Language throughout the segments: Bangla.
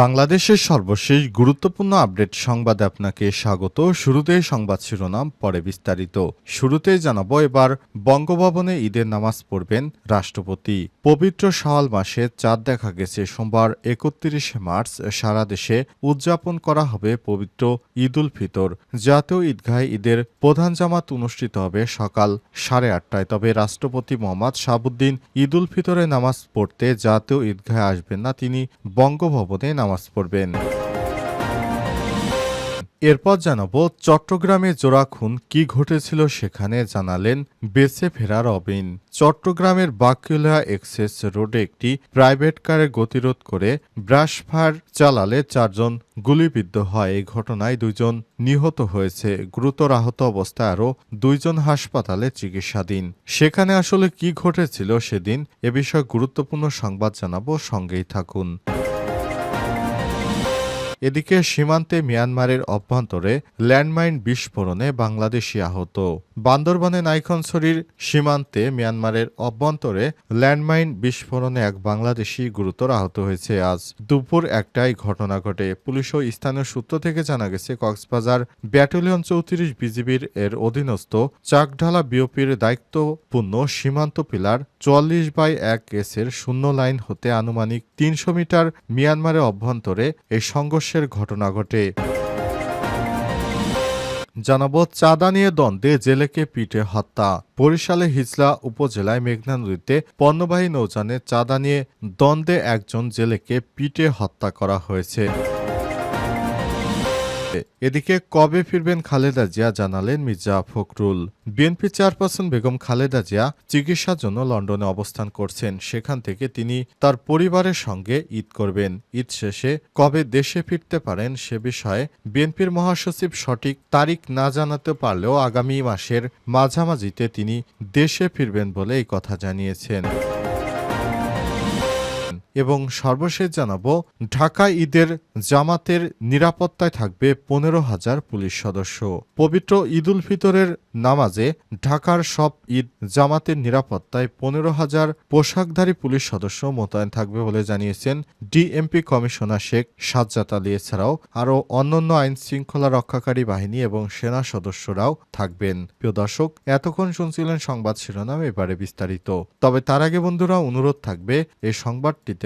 বাংলাদেশের সর্বশেষ গুরুত্বপূর্ণ আপডেট সংবাদে আপনাকে স্বাগত। শুরুতেই সংবাদ শিরোনাম, পরে বিস্তারিত। শুরুতেই জানাব এবার বঙ্গভবনে ঈদের নামাজ পড়বেন রাষ্ট্রপতি। পবিত্র শাওয়াল মাসে চাঁদ দেখা গেছে। সোমবার একত্রিশে মার্চ সারা দেশে উদযাপন করা হবে পবিত্র ঈদ উল ফিতর। জাতীয় ঈদগাহে ঈদের প্রধান জামাত অনুষ্ঠিত হবে সকাল সাড়ে আটটায়। তবে রাষ্ট্রপতি মোহাম্মদ শাহাবুদ্দিন ঈদ উল ফিতরে নামাজ পড়তে জাতীয় ঈদগাহে আসবেন না। তিনি বঙ্গভবনে নামাজ পড়বেন। এরপর জানাব চট্টগ্রামে জোড়া খুন কি ঘটেছিল সেখানে জানালেন বেঁচে ফেরা রবিন। চট্টগ্রামের বাকিউলা এক্সেস রোডে একটি প্রাইভেট কারে গতিরোধ করে ব্রাশ ফায়ার চালালে চারজন গুলিবিদ্ধ হয়। এই ঘটনায় দুইজন নিহত হয়েছে। গুরুতর আহত অবস্থায় আরও দুইজন হাসপাতালে চিকিৎসাধীন। সেখানে আসলে কি ঘটেছিল সেদিন এ বিষয়ে গুরুত্বপূর্ণ সংবাদ জানাব। সঙ্গেই থাকুন। এদিকে সীমান্তে মিয়ানমারের অভ্যন্তরে ল্যান্ডমাইন বিস্ফোরণে বাংলাদেশি আহত। বান্দরবানে নাইখনছড়ির সীমান্তে মিয়ানমারের অভ্যন্তরে ল্যান্ডমাইন বিস্ফোরণে এক বাংলাদেশি গুরুতর আহত হয়েছে। আজ দুপুর একটাই ঘটনা ঘটে। পুলিশ ও স্থানীয় সূত্র থেকে জানা গেছে, কক্সবাজার ব্যাটালিয়ন চৌত্রিশ বিজিবির এর অধীনস্থ চাকঢালা বিওপির দায়িত্বপূর্ণ সীমান্ত পিলার চুয়াল্লিশ বাই এক কেসের শূন্য লাইন হতে আনুমানিক তিনশো মিটার মিয়ানমারের অভ্যন্তরে এই সংঘর্ষের ঘটনা ঘটে। জানাব, চাঁদা নিয়ে দ্বন্দ্বে জেলেকে পিটে হত্যা। বরিশালে হিজলা উপজেলায় মেঘনা নদীতে পণ্যবাহী নৌযানে চাঁদা নিয়ে দ্বন্দ্বে একজন জেলেকে পিটে হত্যা করা হয়েছে। এদিকে কবে ফিরবেন খালেদা জিয়া জানালেন মির্জা ফখরুল। বিএনপি চেয়ারপারসন বেগম খালেদা জিয়া চিকিৎসার জন্য লন্ডনে অবস্থান করছেন। সেখান থেকে তিনি তার পরিবারের সঙ্গে ঈদ করবেন। ঈদ শেষে কবে দেশে ফিরতে পারেন সে বিষয়ে বিএনপির মহাসচিব সঠিক তারিখ না জানাতে পারলেও আগামী মাসের মাঝামাঝিতে তিনি দেশে ফিরবেন বলে এই কথা জানিয়েছেন। এবং সর্বশেষ জানাব, ঢাকা ঈদের জামাতের নিরাপত্তায় থাকবে পনেরো হাজার পুলিশ সদস্য। পবিত্র ঈদ উল ফিতরের নামাজে ঢাকার সব ঈদ জামাতের নিরাপত্তায় পনেরো হাজার পোশাকধারী পুলিশ সদস্য মোতায়েন থাকবে বলে জানিয়েছেন ডিএমপি কমিশনার শেখ সাজ্জাদ আলী। এছাড়াও আরও অন্যান্য আইন শৃঙ্খলা রক্ষাকারী বাহিনী এবং সেনা সদস্যরাও থাকবেন। প্রিয় দর্শক, এতক্ষণ শুনছিলেন সংবাদ শিরোনাম, এবারে বিস্তারিত। তবে তার আগে বন্ধুরা, অনুরোধ থাকবে, এই সংবাদটিতে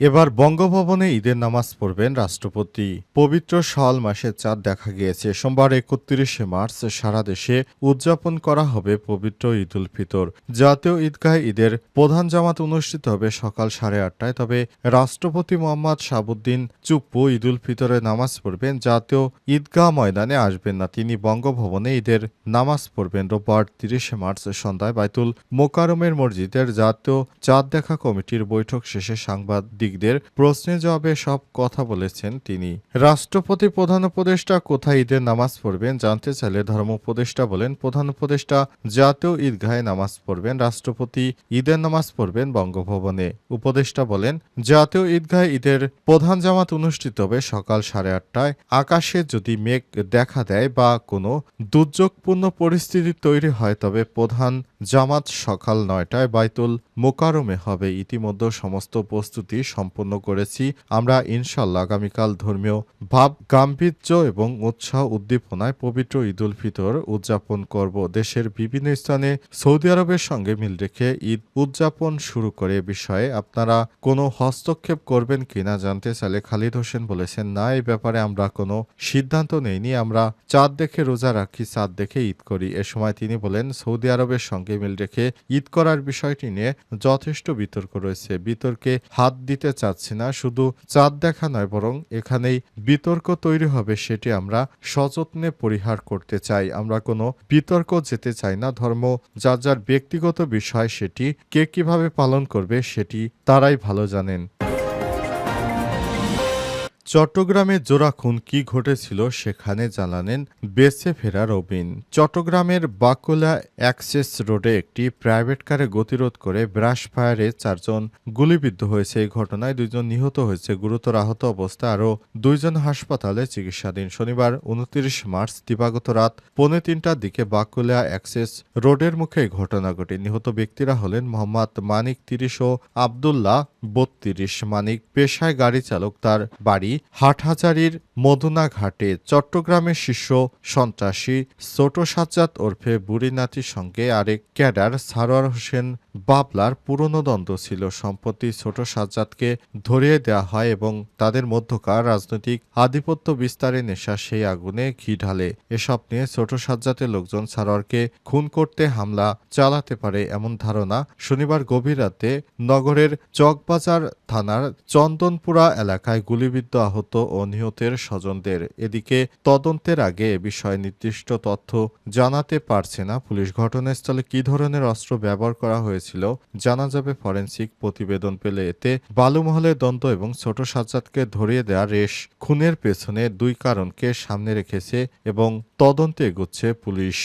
এবার বঙ্গভবনে ঈদের নামাজ পড়বেন রাষ্ট্রপতি। পবিত্র শাওয়াল মাসে চাঁদ দেখা গিয়েছে। সোমবার একত্রিশে মার্চ সারা দেশে উদযাপন করা হবে পবিত্র ঈদ উল ফিতর। জাতীয় ঈদগাহে ঈদের প্রধান জামাত অনুষ্ঠিত হবে সকাল সাড়ে আটটায়। তবে রাষ্ট্রপতি মোহাম্মদ শাহাবুদ্দিন চুপ্পু ঈদ উল ফিতরে নামাজ পড়বেন। জাতীয় ঈদগাহ ময়দানে আসবেন না তিনি। বঙ্গভবনে ঈদের নামাজ পড়বেন রোববার তিরিশে মার্চ সন্ধ্যায়। বাইতুল মোকারমের মসজিদের জাতীয় চাঁদ দেখা কমিটির বৈঠক শেষে সাংবাদিক সাংবাদিকদের প্রশ্নের জবাবে সব কথা বলেছেন তিনি। রাষ্ট্রপতি, প্রধান উপদেষ্টা কোথায় ঈদের নামাজ পড়বেন জানতে চাইলে ধর্ম উপদেষ্টা বলেন, প্রধান উপদেষ্টা জাতীয় ঈদগাহে নামাজ পড়বেন, রাষ্ট্রপতি ঈদের নামাজ পড়বেন বঙ্গভবনে। উপদেষ্টা বলেন, জাতীয় ঈদগাহে ঈদের প্রধান জামাত অনুষ্ঠিত হবে সকাল সাড়ে আটটায়। আকাশে যদি মেঘ দেখা দেয় বা কোনো দুর্যোগপূর্ণ পরিস্থিতি তৈরি হয় তবে প্রধান জামাত সকাল নয়টায় বাইতুল মোকারমে হবে। ইতিমধ্যে সমস্ত প্রস্তুতি সম্পন্ন করেছি। আমরা ইনশাল্লাহ আগামীকাল ধর্মীয় ভাব, গাম্ভীর্য এবং উৎসাহ উদ্দীপনায় পবিত্র ঈদুল ফিতর উদযাপন করব। দেশের বিভিন্ন স্থানে সৌদি আরবের সঙ্গে মিল রেখে ঈদ উদযাপন শুরু করে বিষয়ে আপনারা কোনো হস্তক্ষেপ করবেন কিনা জানতে চাইলে খালিদ হোসেন বলেছেন, না, এই ব্যাপারে আমরা কোনো সিদ্ধান্ত নেইনি। আমরা চাঁদ দেখে রোজা রাখি, চাঁদ দেখে ঈদ করি। এ সময় তিনি বলেন, সৌদি আরবের সঙ্গে মিল রেখে ঈদ করার বিষয়টি নিয়ে যথেষ্ট বিতর্ক রয়েছে। বিতর্কে হাত দিতে চাচ্ছি না, শুধু চাঁদ দেখা নয়, বরং এখানেই বিতর্ক তৈরি হবে, সেটি আমরা সযত্নে পরিহার করতে চাই। আমরা কোনো বিতর্ক যেতে চাই না, ধর্ম যার যার ব্যক্তিগত বিষয়, সেটি কে কীভাবে পালন করবে, সেটি তারাই ভালো জানেন। চট্টগ্রামে জোড়া খুন কি ঘটেছিল, সেখানে জানালেন, বেঁচে ফেরা রবিন চট্টগ্রামের বাকুলা অ্যাক্সেস রোডে একটি প্রাইভেট কারে গতিরোধ করে ব্রাশ ফায়ারে চারজন গুলিবিদ্ধ হয়েছে। এই ঘটনায় দুইজন নিহত হয়েছে। গুরুতর আহত অবস্থায় আরও দুইজন হাসপাতালে চিকিৎসাধীন। শনিবার উনত্রিশ মার্চ, দিবাগত রাত পৌনে তিনটার দিকে বাকুলা অ্যাক্সেস রোডের মুখে ঘটনা ঘটে। নিহত ব্যক্তিরা হলেন মোহাম্মদ মানিক তিরিশ ও আবদুল্লাহ বত্রিশ মানিক পেশায় গাড়ি চালক তার বাড়ি হাটহাজারির মদুনা ঘাটে চট্টগ্রামের শীর্ষ সন্ত্রাসী ছোট সাজ্জাদ ওরফে বুড়িনাথির সঙ্গে আরেক ক্যাডার সারোয়ার হোসেন বাবলার পুরনো দ্বন্দ্ব ছিল সম্পত্তি ছোট সাজ্জাদকে ধরিয়ে দেওয়া হয় এবং তাদের মধ্যকার রাজনৈতিক আধিপত্য বিস্তারে নেশা সেই আগুনে ঘি ঢালে। এসব নিয়ে ছোট সাজ্জাতের লোকজন সারোয়ারকে খুন করতে হামলা চালাতে পারে এমন ধারণা শনিবার গভীর রাতে নগরের চকবাজার থানার চন্দনপুরা এলাকায় গুলিবিদ্ধ আহত ও নিহতের স্বজনদের। এদিকে তদন্তের আগে এ বিষয়ে নির্দিষ্ট তথ্য জানাতে পারছে না পুলিশ। ঘটনাস্থলে কী ধরনের অস্ত্র ব্যবহার করা হয়েছিল জানা যাবে ফরেন্সিক প্রতিবেদন পেলে। এতে বালুমহলের দ্বন্দ্ব এবং ছোট সাজ্জাদকে ধরিয়ে দেওয়া রেশ খুনের পেছনে দুই কারণকে সামনে রেখেছে এবং তদন্তে এগোচ্ছে পুলিশ।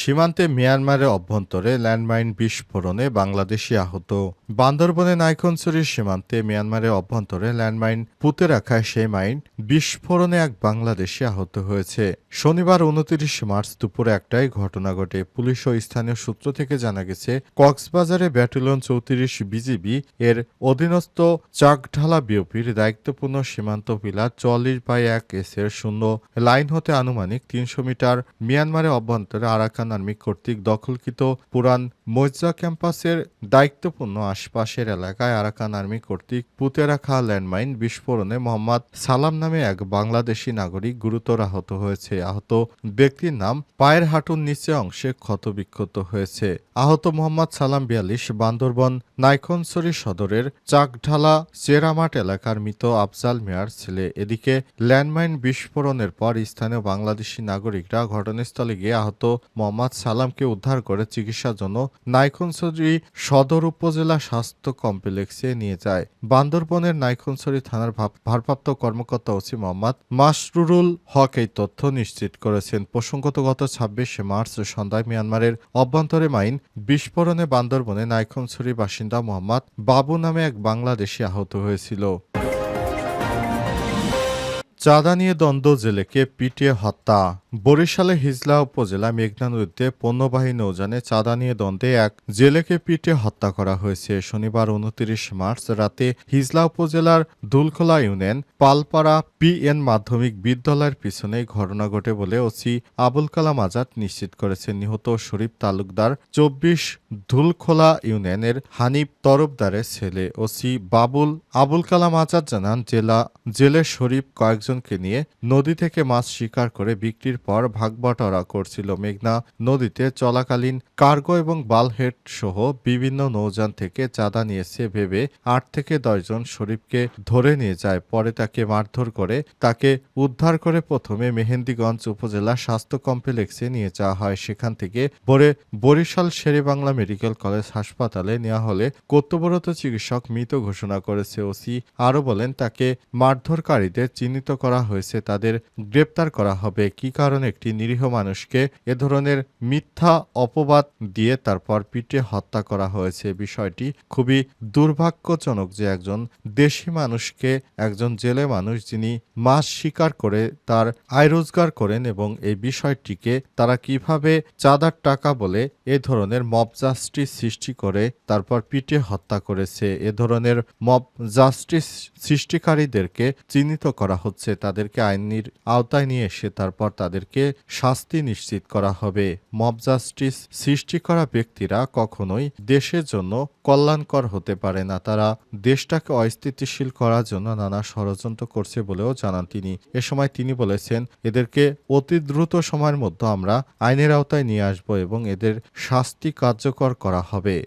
সীমান্তে মিয়ানমারের অভ্যন্তরে ল্যান্ডমাইন বিস্ফোরণে বাংলাদেশি আহত বান্দরবনে নাইকনসুরির সীমান্তে মিয়ানমারের অভ্যন্তরে ল্যান্ডমাইন পুঁতে রাখা সেই মাইন বিস্ফোরণে এক বাংলাদেশি আহত হয়েছে। শনিবার উনত্রিশ মার্চ দুপুরে একটাই ঘটনা ঘটে। পুলিশ ও স্থানীয় সূত্র থেকে জানা গেছে, কক্সবাজারে ব্যাটালিয়ন চৌত্রিশ বিজিবি এর অধীনস্থ চাকঢালা বিওপির দায়িত্বপূর্ণ সীমান্ত পিলার চল্লিশ বাই এক এস এর শূন্য লাইন হতে আনুমানিক তিনশো মিটার মিয়ানমারের অভ্যন্তরে আরাকান আর্মি কর্তৃক দখলকৃত পুরান মজ্জা ক্যাম্পাসের দায়িত্বপূর্ণ আশপাশের এলাকায় আরাকান আর্মি কর্তৃক পুঁতে রাখা ল্যান্ডমাইন বিস্ফোরণে মোহাম্মদ সালাম নামে এক বাংলাদেশি নাগরিক গুরুতর আহত হয়েছে। আহত ব্যক্তির নাম পায়ের হাঁটুর নিচে অংশে ক্ষতবিক্ষত হয়েছে। আহত মোহাম্মদ সালাম বিয়াল্লিশ, বান্দরবন নাইখনসরি সদরের চাকঢালা চেরামাট এলাকার মৃত আফজাল মিয়ার ছেলে। এদিকে ল্যান্ডমাইন বিস্ফোরণের পর স্থানীয় বাংলাদেশি নাগরিকরা ঘটনাস্থলে গিয়ে আহত মোহাম্মদ সালামকে উদ্ধার করে চিকিৎসার জন্য নাইখনসরি সদর উপজেলা স্বাস্থ্য কমপ্লেক্সে নিয়ে যায়। বান্দরবনের নাইখনসরি থানার ভারপ্রাপ্ত কর্মকর্তা ওসি মোহাম্মদ মাসরুরুল হক এই তথ্য নিশ্চিত করেছেন। প্রসঙ্গত, গত ছাব্বিশে মার্চ সন্ধ্যায় মিয়ানমারের অভ্যন্তরে মাইন বিস্ফোরণে বান্দরবনে নাইখনসরি বাসিন্দা মোহাম্মদ বাবু নামে এক বাংলাদেশি আহত হয়েছিল। চাঁদা নিয়ে দ্বন্দ্ব, জেলেকে পিটিয়ে হত্যা। বরিশালে হিজলা উপজেলা মেঘনা নদীতে পণ্যবাহী নৌযানে চাঁদা নিয়ে দ্বন্দ্বে এক জেলেকে পিটিয়ে হত্যা করা হয়েছে। শনিবার উনত্রিশ মার্চ রাতে হিজলা উপজেলার দুলখোলা ইউনিয়ন পালপাড়া পিএন মাধ্যমিক বিদ্যালয়ের পিছনে ঘটনা ঘটে বলে ওসি আবুল কালাম আজাদ নিশ্চিত করেছেন। নিহত শরীফ তালুকদার চব্বিশ ধুলখোলা ইউনিয়নের হানিফ তরফদারের ছেলে। ওসি বাবুল আবুল কালাম আজাদ জানান, জেলা জেলে শরীফ কয়েকজনকে নিয়ে নদী থেকে মাছ শিকার করে বিক্রির পর ভাগবাটোয়ারা করছিল মেঘনা নদীতে চলাকালীন কার্গো এবং বালহেড সহ বিভিন্ন নৌযান থেকে চাঁদা নিয়েছে ভেবে আট থেকে দশজন শরীফকে ধরে নিয়ে যায়। পরে তাকে মারধর করে তাকে উদ্ধার করে প্রথমে মেহেন্দিগঞ্জ উপজেলা স্বাস্থ্য কমপ্লেক্সে নিয়ে যাওয়া হয়। সেখান থেকে পরে বরিশাল শেরেবাংলা মেডিকেল কলেজ হাসপাতালে নেওয়া হলে কর্তব্যরত চিকিৎসক মৃত ঘোষণা করেছে। ওসি আরও বলেন, তাকে মারধরকারীদের চিহ্নিত করা হয়েছে, তাদের গ্রেপ্তার করা হবে। কি কারণে? একটি নিরীহ মানুষকে এ ধরনের মিথ্যা অপবাদ দিয়ে তারপর পিটিয়ে হত্যা করা হয়েছে। বিষয়টি খুবই দুর্ভাগ্যজনক যে একজন দেশি মানুষকে, একজন জেলে মানুষ যিনি মাছ শিকার করে তার আয় রোজগার করেন এবং এই বিষয়টিকে তারা কীভাবে চাঁদার টাকা বলে এ ধরনের মব জাস্টিস সৃষ্টি করে, তারপর পিটিয়ে হত্যা করেছে, এ ধরনের মব জাস্টিস সৃষ্টিকারীদেরকে চিহ্নিত করা হচ্ছে। তাদেরকে আইনের আওতায় নিয়ে এসে তারপর তাদেরকে শাস্তি নিশ্চিত করা হবে। মব জাস্টিস সৃষ্টি করা ব্যক্তিরা কখনোই দেশের জন্য কল্যাণকর হতে পারে না। তারা দেশটাকে অস্থিতিশীল করার জন্য নানা ষড়যন্ত্র করছে বলেও জানান তিনি। এ সময় তিনি বলেছেন, এদেরকে অতি দ্রুত সময়ের মধ্যে আমরা আইনের আওতায় নিয়ে আসব এবং এদের শাস্তি কার্যকর করা হবে।